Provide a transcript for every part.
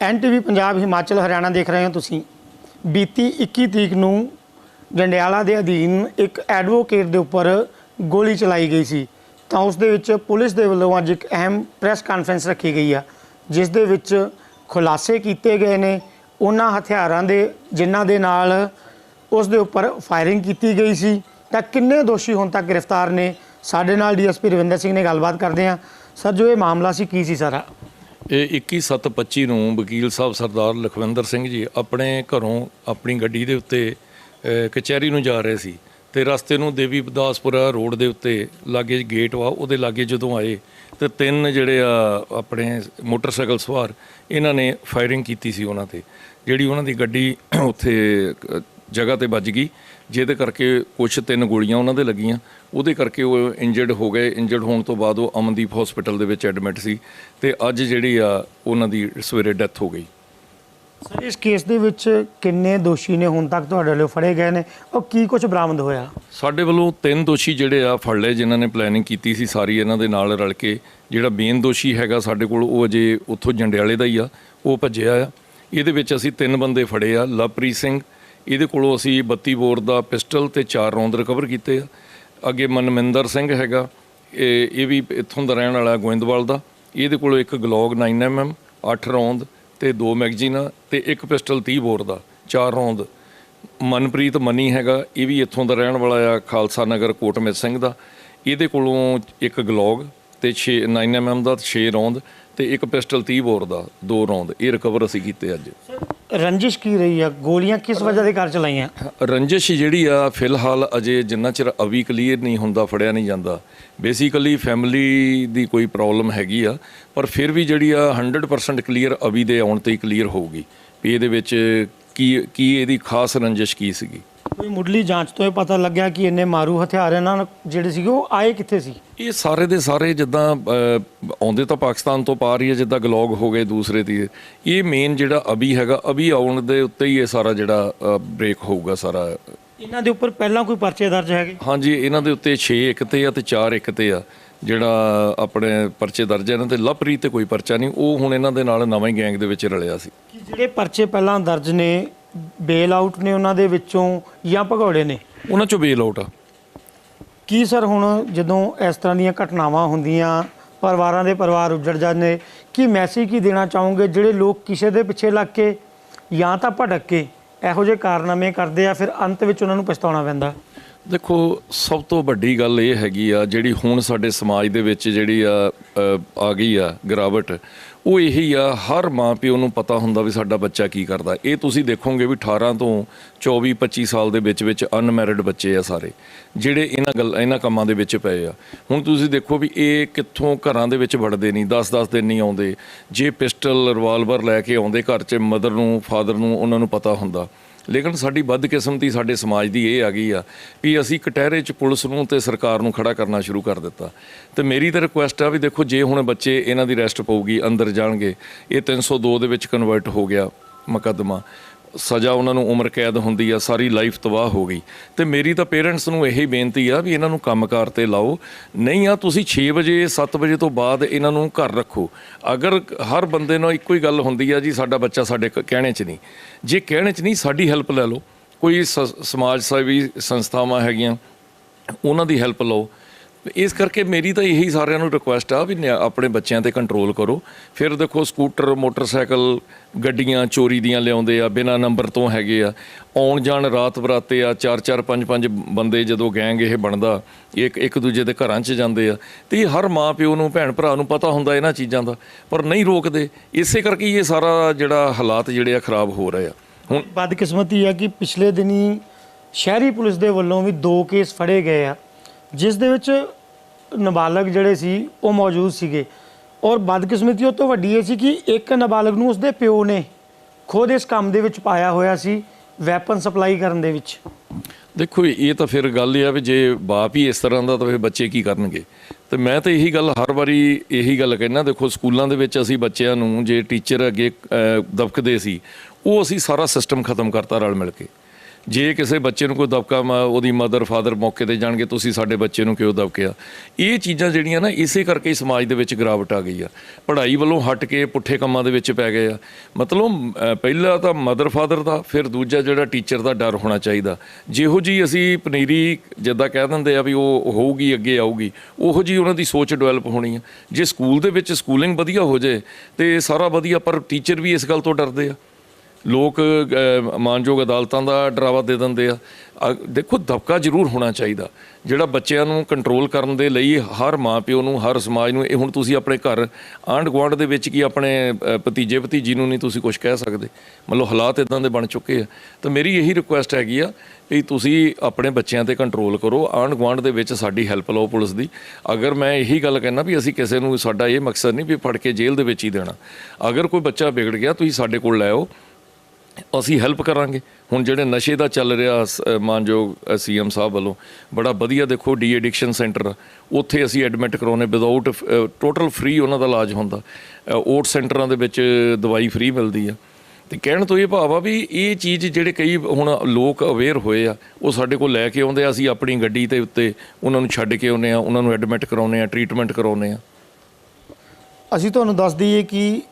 ਐਨਟੀਵੀ ਪੰਜਾਬ ਹਿਮਾਚਲ ਹਰਿਆਣਾ ਦੇਖ ਰਹੇ ਹੋ ਤੁਸੀਂ। ਬੀਤੀ 21 ਤਰੀਕ ਨੂੰ ਜੰਡਿਆਲਾ ਦੇ ਅਧੀਨ ਇੱਕ ਐਡਵੋਕੇਟ ਦੇ ਉੱਪਰ ਗੋਲੀ ਚਲਾਈ ਗਈ ਸੀ। ਤਾਂ ਉਸ ਦੇ ਵਿੱਚ ਪੁਲਿਸ ਦੇ ਵੱਲੋਂ ਅੱਜ ਇੱਕ ਅਹਿਮ ਪ੍ਰੈਸ ਕਾਨਫਰੰਸ ਰੱਖੀ ਗਈ ਆ, ਜਿਸ ਦੇ ਵਿੱਚ ਖੁਲਾਸੇ ਕੀਤੇ ਗਏ ਨੇ। ਉਹਨਾਂ ਹਥਿਆਰਾਂ ਦੇ, ਜਿਨ੍ਹਾਂ ਦੇ ਨਾਲ ਉਸ ਦੇ ਉੱਪਰ ਫਾਇਰਿੰਗ ਕੀਤੀ ਗਈ ਸੀ। ਤਾਂ ਕਿੰਨੇ ਦੋਸ਼ੀ ਹੁਣ ਤੱਕ ਗ੍ਰਿਫਤਾਰ ਨੇ? ਸਾਡੇ ਨਾਲ ਡੀਐਸਪੀ ਰਵਿੰਦਰ ਸਿੰਘ ਨੇ ਗੱਲਬਾਤ ਕਰਦੇ ਆ ਸਰ, ਜੋ ਇਹ ਮਾਮਲਾ ਸੀ, ਕੀ ਸੀ ਸਾਰਾ? ਇਹ 21/7/25 ਨੂੰ ਵਕੀਲ ਸਾਹਿਬ ਸਰਦਾਰ ਲਖਵਿੰਦਰ ਸਿੰਘ ਜੀ ਆਪਣੇ ਘਰੋਂ ਆਪਣੀ ਗੱਡੀ ਦੇ ਉੱਤੇ ਕਚਹਿਰੀ ਨੂੰ ਜਾ ਰਹੇ ਸੀ ਤੇ ਰਸਤੇ ਨੂੰ ਦੇਵੀ ਬਦਾਸਪੁਰਾ ਰੋਡ ਦੇ ਉੱਤੇ ਲਾਗੇ ਗੇਟ ਵਾ, ਉਹਦੇ ਲਾਗੇ ਜਦੋਂ ਆਏ ਤੇ ਤਿੰਨ ਜਿਹੜੇ ਆ, ਆਪਣੇ ਮੋਟਰਸਾਈਕਲ ਸਵਾਰ ਇਹਨਾਂ ਨੇ ਫਾਇਰਿੰਗ ਕੀਤੀ ਸੀ ਉਹਨਾਂ ਤੇ, ਜਿਹੜੀ ਉਹਨਾਂ ਦੀ ਗੱਡੀ ਉੱਥੇ ਜਗ੍ਹਾ ਤੇ ਵੱਜ ਗਈ ਜਿਹਦੇ ਕਰਕੇ ਕੁਝ ਤਿੰਨ ਗੋਲੀਆਂ ਉਹਨਾਂ ਦੇ ਲੱਗੀਆਂ। ਉਹਦੇ ਕਰਕੇ ਉਹ ਇੰਜਰਡ ਹੋ ਗਏ। ਇੰਜਰਡ ਹੋਣ ਤੋਂ ਬਾਅਦ ਉਹ ਅਮਨਦੀਪ ਹਸਪੀਟਲ ਦੇ ਵਿੱਚ ਐਡਮਿਟ ਸੀ ਤੇ ਅੱਜ ਜਿਹੜੀ ਆ ਉਹਨਾਂ ਦੀ ਸਵੇਰੇ ਡੈਥ ਹੋ ਗਈ। ਸਰ ਇਸ ਕੇਸ ਦੇ ਵਿੱਚ ਕਿੰਨੇ ਦੋਸ਼ੀ ਨੇ? ਹੁਣ ਤੱਕ ਤੁਹਾਡੇ ਵੱਲੋਂ ਫੜੇ ਗਏ ਨੇ। ਔਰ ਕੀ ਕੁਝ ਬਰਾਮਦ ਹੋਇਆ? ਸਾਡੇ ਵੱਲੋਂ ਤਿੰਨ ਦੋਸ਼ੀ ਜਿਹੜੇ ਆ ਫੜ ਲਏ ਜਿਨ੍ਹਾਂ ਨੇ ਪਲੈਨਿੰਗ ਕੀਤੀ ਸੀ ਸਾਰੀ ਇਹਨਾਂ ਦੇ ਨਾਲ ਰਲ ਕੇ। ਜਿਹੜਾ ਮੇਨ ਦੋਸ਼ੀ ਹੈਗਾ ਸਾਡੇ ਕੋਲ ਉਹ ਅਜੇ ਉੱਥੋਂ ਜੰਡਿਆਲੇ ਦਾ ਹੀ ਆ। ਉਹ ਭੱਜਿਆ ਆ। ਇਹਦੇ ਵਿੱਚ ਅਸੀਂ ਤਿੰਨ ਬੰਦੇ ਫੜੇ ਆ ਲਵਪ੍ਰੀਤ ਸਿੰਘ ਇਹਦੇ ਕੋਲੋਂ ਅਸੀਂ 32 ਬੋਰ ਦਾ ਪਿਸਟਲ ਤੇ ਚਾਰ ਰੌਂਦ ਰਿਕਵਰ ਕੀਤੇ ਆ। ਅੱਗੇ ਮਨਮਿੰਦਰ ਸਿੰਘ ਹੈਗਾ, ਇਹ ਇਹ ਵੀ ਇੱਥੋਂ ਦਾ ਰਹਿਣ ਵਾਲਾ ਗੋਇੰਦਵਾਲ ਦਾ। ਇਹਦੇ ਕੋਲੋਂ ਇੱਕ ਗਲੌਗ 9mm 8 ਰੌਂਦ ਤੇ ਦੋ ਮੈਗਜ਼ੀਨਾਂ ਤੇ ਇੱਕ ਪਿਸਟਲ 30 ਬੋਰ ਦਾ, ਚਾਰ ਰੌਂਦ। ਮਨਪ੍ਰੀਤ ਮਨੀ ਹੈਗਾ, ਇਹ ਵੀ ਇੱਥੋਂ ਦਾ ਰਹਿਣ ਵਾਲਾ ਆ, ਖਾਲਸਾ ਨਗਰ ਕੋਟਮਿਤ ਸਿੰਘ ਦਾ। ਇਹਦੇ ਕੋਲੋਂ ਇੱਕ ਗਲੌਗ ਤੇ 6 9mm ਦਾ 6 ਰੌਂਦ ਤੇ ਇੱਕ ਪਿਸਟਲ 30 ਬੋਰ ਦਾ, ਦੋ ਰੌਂਦ। ਇਹ ਰਿਕਵਰ ਅਸੀਂ ਕੀਤੇ ਅੱਜ। ਰੰਜਿਸ਼ ਕੀ ਰਹੀ ਆ? ਗੋਲੀਆਂ ਕਿਸ ਵਜ੍ਹਾ ਦੇ ਘਰ ਚਲਾਈਆਂ? ਰੰਜਿਸ਼ ਜਿਹੜੀ ਆ, ਫਿਲਹਾਲ ਅਜੇ ਜਿੰਨਾ ਚਿਰ ਅਵੀ ਕਲੀਅਰ ਨਹੀਂ ਹੁੰਦਾ, ਫੜਿਆ ਨਹੀਂ ਜਾਂਦਾ ਬੇਸਿਕਲੀ ਫੈਮਿਲੀ ਦੀ ਕੋਈ ਪ੍ਰੋਬਲਮ ਹੈਗੀ ਆ, ਪਰ ਫਿਰ ਵੀ ਜਿਹੜੀ ਆ 100% ਕਲੀਅਰ ਅਵੀ ਦੇ ਆਉਣ ਤੇ ਹੀ ਕਲੀਅਰ ਹੋਊਗੀ ਵੀ ਇਹਦੇ ਵਿੱਚ ਕੀ ਕੀ ਇਹਦੀ ਖਾਸ ਰੰਜਿਸ਼ ਕੀ ਸੀਗੀ। ਕੋਈ ਮੁੱਢਲੀ ਜਾਂਚ ਤੋਂ ਇਹ ਪਤਾ ਲੱਗਿਆ ਕਿ ਇੰਨੇ ਮਾਰੂ ਹਥਿਆਰ ਇਹਨਾਂ ਨਾਲ ਜਿਹੜੇ ਸੀਗੇ ਉਹ ਆਏ ਕਿੱਥੇ ਸੀ? ਇਹ ਸਾਰੇ ਦੇ ਸਾਰੇ ਜਿੱਦਾਂ ਆਉਂਦੇ ਤਾਂ ਪਾਕਿਸਤਾਨ ਤੋਂ ਪਾ ਰਹੀ ਹੈ ਜਿੱਦਾਂ ਗਲੌਗ ਹੋ ਗਏ ਦੂਸਰੇ ਦੀ। ਇਹ ਮੇਨ ਜਿਹੜਾ ਅਬੀ ਹੈਗਾ ਅਬੀ ਆਉਣ ਦੇ ਉੱਤੇ ਹੀ ਇਹ ਸਾਰਾ ਜਿਹੜਾ ਬ੍ਰੇਕ ਹੋਊਗਾ ਸਾਰਾ। ਇਹਨਾਂ ਦੇ ਉੱਪਰ ਪਹਿਲਾਂ ਕੋਈ ਪਰਚੇ ਦਰਜ ਹੈਗੇ? ਹਾਂਜੀ ਇਹਨਾਂ ਦੇ ਉੱਤੇ 6 ਇੱਕ ਤੇ ਆ ਤੇ 4 ਇੱਕ ਤੇ ਆ ਜਿਹੜਾ ਆਪਣੇ ਪਰਚੇ ਦਰਜ ਹੈ ਇਹਨਾਂ ਤੇ। ਲਵਪ੍ਰੀਤ ਤੇ ਕੋਈ ਪਰਚਾ ਨਹੀਂ ਉਹ ਹੁਣ ਇਹਨਾਂ ਦੇ ਨਾਲ ਨਵਾਂ ਗੈਂਗ ਦੇ ਵਿੱਚ ਰਲਿਆ ਸੀ। ਕਿ ਜਿਹੜੇ ਪਰਚੇ ਪਹਿਲਾਂ ਦਰਜ ਨੇ ਬੇਲ ਆਊਟ ਨੇ ਉਹਨਾਂ ਦੇ ਵਿੱਚੋਂ ਜਾਂ ਭਗੌੜੇ ਨੇ? ਉਹਨਾਂ ਚੋਂ ਬੇਲ ਆਊਟ ਆ। ਕੀ ਸਰ ਹੁਣ ਜਦੋਂ ਇਸ ਤਰ੍ਹਾਂ ਦੀਆਂ ਘਟਨਾਵਾਂ ਹੁੰਦੀਆਂ ਪਰਿਵਾਰਾਂ ਦੇ ਪਰਿਵਾਰ ਉੱਜੜ ਜਾਂਦੇ ਕੀ ਮੈਸੇਜ ਕੀ ਦੇਣਾ ਚਾਹੋਗੇ ਜਿਹੜੇ ਲੋਕ ਕਿਸੇ ਦੇ ਪਿੱਛੇ ਲੱਗ ਕੇ ਜਾਂ ਤਾਂ ਭਟਕ ਕੇ ਇਹੋ ਜਿਹੇ ਕਾਰਨਾਮੇ ਕਰਦੇ ਆ ਫਿਰ ਅੰਤ ਵਿੱਚ ਉਹਨਾਂ ਨੂੰ ਪਛਤਾਉਣਾ ਪੈਂਦਾ? ਦੇਖੋ ਸਭ ਤੋਂ ਵੱਡੀ ਗੱਲ ਇਹ ਹੈਗੀ ਆ ਜਿਹੜੀ ਹੁਣ ਸਾਡੇ ਸਮਾਜ ਦੇ ਵਿੱਚ ਜਿਹੜੀ ਆ ਅ, ਆ ਗਈ ਆ ਗਿਰਾਵਟ ਉਹ ਇਹੀ ਆ ਹਰ ਮਾਂ ਪਿਓ ਨੂੰ ਪਤਾ ਹੁੰਦਾ ਵੀ ਸਾਡਾ ਬੱਚਾ ਕੀ ਕਰਦਾ। ਇਹ ਤੁਸੀਂ ਦੇਖੋਗੇ ਵੀ 18 ਤੋਂ 24 25 ਸਾਲ ਦੇ ਵਿੱਚ ਵਿੱਚ ਅਨਮੈਰਿਡ ਬੱਚੇ ਆ ਸਾਰੇ ਜਿਹੜੇ ਇਹਨਾਂ ਗੱਲ ਇਹਨਾਂ ਕੰਮਾਂ ਦੇ ਵਿੱਚ ਪਏ ਆ। ਹੁਣ ਤੁਸੀਂ ਦੇਖੋ ਵੀ ਇਹ ਕਿੱਥੋਂ ਘਰਾਂ ਦੇ ਵਿੱਚ ਵੜਦੇ ਨਹੀਂ 10-10 ਦਿਨ ਨਹੀਂ ਆਉਂਦੇ। ਜੇ ਪਿਸਟਲ ਰਿਵਾਲਵਰ ਲੈ ਕੇ ਆਉਂਦੇ ਘਰ 'ਚ ਮਦਰ ਨੂੰ ਫਾਦਰ ਨੂੰ ਉਹਨਾਂ ਨੂੰ ਪਤਾ ਹੁੰਦਾ। ਲੇਕਿਨ ਸਾਡੀ ਬਦਕਿਸਮਤੀ ਸਾਡੇ ਸਮਾਜ ਦੀ ਇਹ ਆ ਗਈ ਆ ਵੀ ਅਸੀਂ ਕਟਹਿਰੇ 'ਚ ਪੁਲਿਸ ਨੂੰ ਤੇ ਸਰਕਾਰ ਨੂੰ ਖੜਾ ਕਰਨਾ ਸ਼ੁਰੂ ਕਰ ਦਿੱਤਾ। ਤੇ ਮੇਰੀ ਤਾਂ ਰਿਕੁਐਸਟ ਆ ਵੀ ਦੇਖੋ, ਜੇ ਹੁਣ ਬੱਚੇ ਇਹਨਾਂ ਦੀ ਰੈਸਟ ਪਊਗੀ, ਅੰਦਰ ਜਾਣਗੇ, ਇਹ 302 ਦੇ ਵਿੱਚ ਕਨਵਰਟ ਹੋ ਗਿਆ ਮੁਕੱਦਮਾ। ਸਜ਼ਾ ਉਹਨਾਂ ਨੂੰ ਉਮਰ ਕੈਦ ਹੁੰਦੀ ਆ, ਸਾਰੀ ਲਾਈਫ ਤਬਾਹ ਹੋ ਗਈ। ਤੇ ਮੇਰੀ ਤਾਂ ਪੇਰੈਂਟਸ ਨੂੰ ਇਹੀ ਬੇਨਤੀ ਆ ਵੀ ਇਹਨਾਂ ਨੂੰ ਕੰਮਕਾਰ ਤੇ ਲਾਓ। ਨਹੀਂ ਆ, ਤੁਸੀਂ 6 ਵਜੇ 7 ਵਜੇ ਤੋਂ ਬਾਅਦ ਇਹਨਾਂ ਨੂੰ ਘਰ ਰੱਖੋ। ਅਗਰ ਹਰ ਬੰਦੇ ਨਾਲ ਇੱਕੋ ਹੀ ਗੱਲ ਹੁੰਦੀ ਆ ਜੀ, ਸਾਡਾ ਬੱਚਾ ਸਾਡੇ ਕ- ਕਹਿਣੇ 'ਚ ਨਹੀਂ। ਜੇ ਕਹਿਣੇ 'ਚ ਨਹੀਂ, ਸਾਡੀ ਹੈਲਪ ਲੈ ਲਓ। ਕੋਈ ਸ- ਸਮਾਜ ਸੇਵੀ ਸੰਸਥਾਵਾਂ ਹੈਗੀਆਂ, ਉਹਨਾਂ ਦੀ ਹੈਲਪ ਲਓ। ਇਸ ਕਰਕੇ ਮੇਰੀ ਤਾਂ ਇਹੀ ਸਾਰਿਆਂ ਨੂੰ ਰਿਕੁਐਸਟ ਆ ਵੀ ਨਿਆ- ਆਪਣੇ ਬੱਚਿਆਂ ਤੇ ਕੰਟਰੋਲ ਕਰੋ। ਫਿਰ ਦੇਖੋ ਸਕੂਟਰ ਮੋਟਰਸਾਈਕਲ ਗੱਡੀਆਂ, ਚੋਰੀ ਦੀਆਂ ਲਿਆਉਂਦੇ ਆ, ਬਿਨਾਂ ਨੰਬਰ ਤੋਂ ਹੈਗੇ ਆ। ਆਉਣ ਜਾਣ ਰਾਤ ਬਰਾਤੇ ਆ, ਚਾਰ ਚਾਰ, ਪੰਜ ਪੰਜ ਬੰਦੇ ਜਦੋਂ ਗੈਂਗ ਇਹ ਬਣਦਾ, ਇੱਕ ਇੱਕ ਦੂਜੇ ਦੇ ਘਰਾਂ 'ਚ ਜਾਂਦੇ ਆ। ਤੇ ਹਰ ਮਾਂ ਪਿਓ ਨੂੰ ਭੈਣ ਭਰਾ ਨੂੰ ਪਤਾ ਹੁੰਦਾ ਇਹਨਾਂ ਚੀਜ਼ਾਂ ਦਾ, ਪਰ ਨਹੀਂ ਰੋਕਦੇ। ਇਸੇ ਕਰਕੇ ਇਹ ਸਾਰਾ ਜਿਹੜਾ ਹਾਲਾਤ ਜਿਹੜੇ ਆ ਖਰਾਬ ਹੋ ਰਹੇ ਆ। ਹੁਣ ਬਦਕਿਸਮਤੀ ਆ ਕਿ ਪਿਛਲੇ ਦਿਨੀ ਸ਼ਹਿਰੀ ਪੁਲਿਸ ਦੇ ਵੱਲੋਂ ਵੀ ਦੋ ਕੇਸ ਫੜੇ ਗਏ ਆ। ਜਿਸ ਦੇ ਵਿੱਚ ਨਾਬਾਲਗ ਜਿਹੜੇ ਸੀ ਉਹ ਮੌਜੂਦ ਸੀਗੇ। ਔਰ ਬਦਕਿਸਮਤੀ ਉਹ ਤੋਂ ਵੱਡੀ ਇਹ ਸੀ ਕਿ ਇੱਕ ਨਾਬਾਲਗ ਨੂੰ ਉਸਦੇ ਪਿਓ ਨੇ ਖੁਦ ਇਸ ਕੰਮ ਦੇ ਵਿੱਚ ਪਾਇਆ ਹੋਇਆ ਸੀ ਵੈਪਨ ਸਪਲਾਈ ਕਰਨ ਦੇ ਵਿੱਚ। ਦੇਖੋ ਇਹ ਤਾਂ ਫਿਰ ਗੱਲ ਇਹ ਆ ਵੀ ਜੇ ਬਾਪ ਹੀ ਇਸ ਤਰ੍ਹਾਂ ਦਾ ਤਾਂ ਫਿਰ ਬੱਚੇ ਕੀ ਕਰਨਗੇ? ਤੇ ਮੈਂ ਤਾਂ ਇਹੀ ਗੱਲ ਹਰ ਵਾਰੀ ਇਹੀ ਗੱਲ ਕਹਿਣਾ ਦੇਖੋ ਸਕੂਲਾਂ ਦੇ ਵਿੱਚ ਅਸੀਂ ਬੱਚਿਆਂ ਨੂੰ ਜੇ ਟੀਚਰ ਅੱਗੇ ਅਹ, ਦਬਕਦੇ ਸੀ ਉਹ ਅਸੀਂ ਸਾਰਾ ਸਿਸਟਮ ਖਤਮ ਕਰਤਾ ਰਲ ਮਿਲ ਕੇ। ਜੇ ਕਿਸੇ ਬੱਚੇ ਨੂੰ ਕੋਈ ਦਬਕਾ ਮ- ਉਹਦੀ ਮਦਰ, ਫਾਦਰ ਮੌਕੇ ਤੇ ਜਾਣਗੇ, ਤੁਸੀਂ ਸਾਡੇ ਬੱਚੇ ਨੂੰ ਕਿਉਂ ਦਬਕਿਆ ਇਹ ਚੀਜ਼ਾਂ ਜਿਹੜੀਆਂ ਨਾ, ਇਸੇ ਕਰਕੇ ਹੀ ਸਮਾਜ ਦੇ ਵਿੱਚ ਗਿਰਾਵਟ ਆ ਗਈ ਆ। ਪੜ੍ਹਾਈ ਵੱਲੋਂ ਹਟ ਕੇ ਪੁੱਠੇ ਕੰਮਾਂ ਦੇ ਵਿੱਚ ਪੈ ਗਏ ਆ। ਮਤਲਬ ਪਹਿਲਾ ਤਾਂ ਮਦਰ, ਫਾਦਰ ਦਾ, ਫਿਰ ਦੂਜਾ ਜਿਹੜਾ ਟੀਚਰ ਦਾ ਡਰ ਹੋਣਾ ਚਾਹੀਦਾ। ਜਿਹੋ ਜੀ ਅਸੀਂ ਪਨੀਰੀ ਜਿੱਦਾਂ ਕਹਿ ਦਿੰਦੇ ਆ ਵੀ ਉਹ ਹੋਊਗੀ, ਅੱਗੇ ਆਊਗੀ, ਉਹੋ ਜੀ ਉਹਨਾਂ ਦੀ ਸੋਚ ਡਿਵੈਲਪ ਹੋਣੀ ਆ। ਜੇ ਸਕੂਲ ਦੇ ਵਿੱਚ ਸਕੂਲਿੰਗ ਵਧੀਆ ਹੋ ਜਾਏ, ਤੇ ਸਾਰਾ ਵਧੀਆ, ਪਰ ਟੀਚਰ ਵੀ ਇਸ ਗੱਲ ਤੋਂ ਡਰਦੇ ਆ। ਲੋਕ ਅਹ, ਮਾਨਯੋਗ ਅਦਾਲਤਾਂ ਦਾ ਡਰਾਵਾ ਦੇ ਦਿੰਦੇ ਆ। ਅ, ਦੇਖੋ ਦਬਕਾ ਜ਼ਰੂਰ ਹੋਣਾ ਚਾਹੀਦਾ। ਜਿਹੜਾ ਬੱਚਿਆਂ ਨੂੰ ਕੰਟਰੋਲ ਕਰਨ ਦੇ ਲਈ ਹਰ ਮਾਂ ਪਿਓ ਨੂੰ ਹਰ ਸਮਾਜ ਨੂੰ ਇਹ ਹੁਣ ਤੁਸੀਂ ਆਪਣੇ ਘਰ ਆਂਢ ਗੁਆਂਢ ਦੇ ਵਿੱਚ ਕੀ ਆਪਣੇ ਭਤੀਜੇ ਭਤੀਜੀ ਨੂੰ ਨਹੀਂ ਤੁਸੀਂ ਕੁਝ ਕਹਿ ਸਕਦੇ। ਮਤਲਬ ਹਾਲਾਤ ਇਦਾਂ ਦੇ ਬਣ ਚੁੱਕੇ ਆ। ਤਾਂ ਮੇਰੀ ਇਹੀ ਰਿਕੁਐਸਟ ਹੈਗੀ ਆ ਵੀ ਤੁਸੀਂ ਆਪਣੇ ਬੱਚਿਆਂ ਤੇ ਕੰਟਰੋਲ ਕਰੋ। ਆਂਢ ਗੁਆਂਢ ਦੇ ਵਿੱਚ ਸਾਡੀ ਹੈਲਪ ਲਓ ਪੁਲਿਸ ਦੀ। ਅਗਰ ਮੈਂ ਇਹੀ ਗੱਲ ਕਹਿਣਾ ਵੀ ਅਸੀਂ ਕਿਸੇ ਨੂੰ ਸਾਡਾ ਇਹ ਮਕਸਦ ਨਹੀਂ ਵੀ ਫੜ ਕੇ ਜੇਲ੍ਹ ਦੇ ਵਿੱਚ ਹੀ ਦੇਣਾ। ਅਗਰ ਕੋਈ ਬੱਚਾ ਵਿਗੜ ਗਿਆ ਤੁਸੀਂ ਸਾਡੇ ਕੋਲ ਲੈ ਆਓ। ਅਸੀਂ ਹੈਲਪ ਕਰਾਂਗੇ। ਹੁਣ ਜਿਹੜੇ ਨਸ਼ੇ ਦਾ ਚੱਲ ਰਿਹਾ ਸ- ਅ, ਮਾਨਯੋਗ ਸੀਐਮ ਸਾਹਿਬ ਵੱਲੋਂ ਬੜਾ ਵਧੀਆ ਦੇਖੋ ਡੀ ਐਡਿਕਸ਼ਨ ਸੈਂਟਰ ਉੱਥੇ ਅਸੀਂ ਐਡਮਿਟ ਕਰਾਉਨੇ ਵਿਦਆਊਟ ਟੋਟਲ ਫ੍ਰੀ ਉਹਨਾਂ ਦਾ ਇਲਾਜ ਹੁੰਦਾ। ਓਟ ਸੈਂਟਰਾਂ ਦੇ ਵਿੱਚ ਦਵਾਈ ਫ੍ਰੀ ਮਿਲਦੀ ਆ। ਤੇ ਕਹਿਣ ਤੋਂ ਇਹ ਭਾਵ ਆ ਵੀ ਇਹ ਚੀਜ਼ ਜਿਹੜੇ ਕਈ ਹੁਣ ਲੋਕ ਅਵੇਅਰ ਹੋਏ ਆ ਉਹ ਸਾਡੇ ਕੋਲ ਲੈ ਕੇ ਆਉਂਦੇ ਆ ਅਸੀਂ ਆਪਣੀ ਗੱਡੀ ਦੇ ਉੱਤੇ ਉਹਨਾਂ ਨੂੰ ਛੱਡ ਕੇ ਆਉਂਦੇ ਆ ਉਹਨਾਂ ਨੂੰ ਐਡਮਿਟ ਕਰਾਉਂਦੇ ਆ ਟ੍ਰੀਟਮੈਂਟ ਕਰਾਉਂਦੇ ਆ। ਅਸੀਂ ਤੁਹਾਨੂੰ ਦੱਸ ਦਈਏ ਕਿ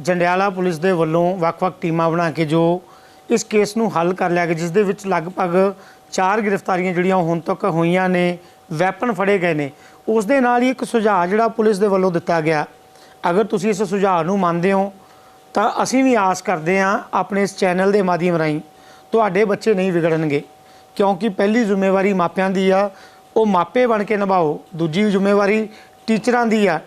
ਜੰਡਿਆਲਾ ਪੁਲਿਸ ਦੇ ਵੱਲੋਂ ਵੱਖ-ਵੱਖ ਟੀਮਾਂ ਬਣਾ ਕੇ ਜੋ ਇਸ ਕੇਸ ਨੂੰ ਹੱਲ ਕਰ ਲਿਆ ਗਿਆ, ਜਿਸ ਦੇ ਵਿੱਚ ਲਗਭਗ 4 ਗ੍ਰਿਫਤਾਰੀਆਂ ਜਿਹੜੀਆਂ ਹੁਣ ਤੱਕ ਹੋਈਆਂ ਨੇ, ਵੈਪਨ ਫੜੇ ਗਏ ਨੇ। ਉਸ ਦੇ ਨਾਲ ਹੀ ਇੱਕ ਸੁਝਾਅ ਜਿਹੜਾ ਪੁਲਿਸ ਦੇ ਵੱਲੋਂ ਦਿੱਤਾ ਗਿਆ। ਅਗਰ ਤੁਸੀਂ ਇਸ ਸੁਝਾਅ ਨੂੰ ਮੰਨਦੇ ਹੋ, ਤਾਂ ਅਸੀਂ ਵੀ ਆਸ ਕਰਦੇ ਹਾਂ ਆਪਣੇ ਇਸ ਚੈਨਲ ਦੇ ਮਾਧਿਅਮ ਰਾਹੀਂ ਤੁਹਾਡੇ ਬੱਚੇ ਨਹੀਂ ਵਿਗੜਨਗੇ। ਕਿਉਂਕਿ ਪਹਿਲੀ ਜ਼ਿੰਮੇਵਾਰੀ ਮਾਪਿਆਂ ਦੀ ਆ, ਉਹ ਮਾਪੇ ਬਣ ਕੇ ਨਿਭਾਓ। ਦੂਜੀ ਜ਼ਿੰਮੇਵਾਰੀ ਟੀਚਰਾਂ ਦੀ ਆ।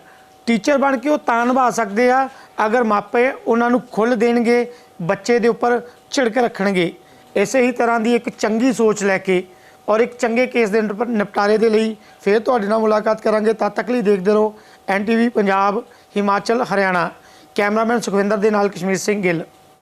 ਟੀਚਰ ਬਣ ਕੇ ਉਹ ਤਾਂ ਨਿਭਾ ਸਕਦੇ ਆ, ਅਗਰ ਮਾਪੇ ਉਹਨਾਂ ਨੂੰ ਖੁੱਲ੍ਹ ਦੇਣਗੇ, ਬੱਚੇ ਦੇ ਉੱਪਰ ਝਿੜਕ ਰੱਖਣਗੇ। ਇਸੇ ਹੀ ਤਰ੍ਹਾਂ ਦੀ ਇੱਕ ਚੰਗੀ ਸੋਚ ਲੈ ਕੇ ਔਰ ਇੱਕ ਚੰਗੇ ਕੇਸ ਦੇ ਨਿਪ- ਨਿਪਟਾਰੇ ਦੇ ਲਈ ਫਿਰ ਤੁਹਾਡੇ ਨਾਲ ਮੁਲਾਕਾਤ ਕਰਾਂਗੇ। ਤਦ ਤੱਕ ਲਈ ਦੇਖਦੇ ਰਹੋ। ਐਨਟੀਵੀ ਪੰਜਾਬ, ਹਿਮਾਚਲ, ਹਰਿਆਣਾ। ਕੈਮਰਾਮੈਨ ਸੁਖਵਿੰਦਰ ਦੇ ਨਾਲ ਕਸ਼ਮੀਰ ਸਿੰਘ ਗਿੱਲ।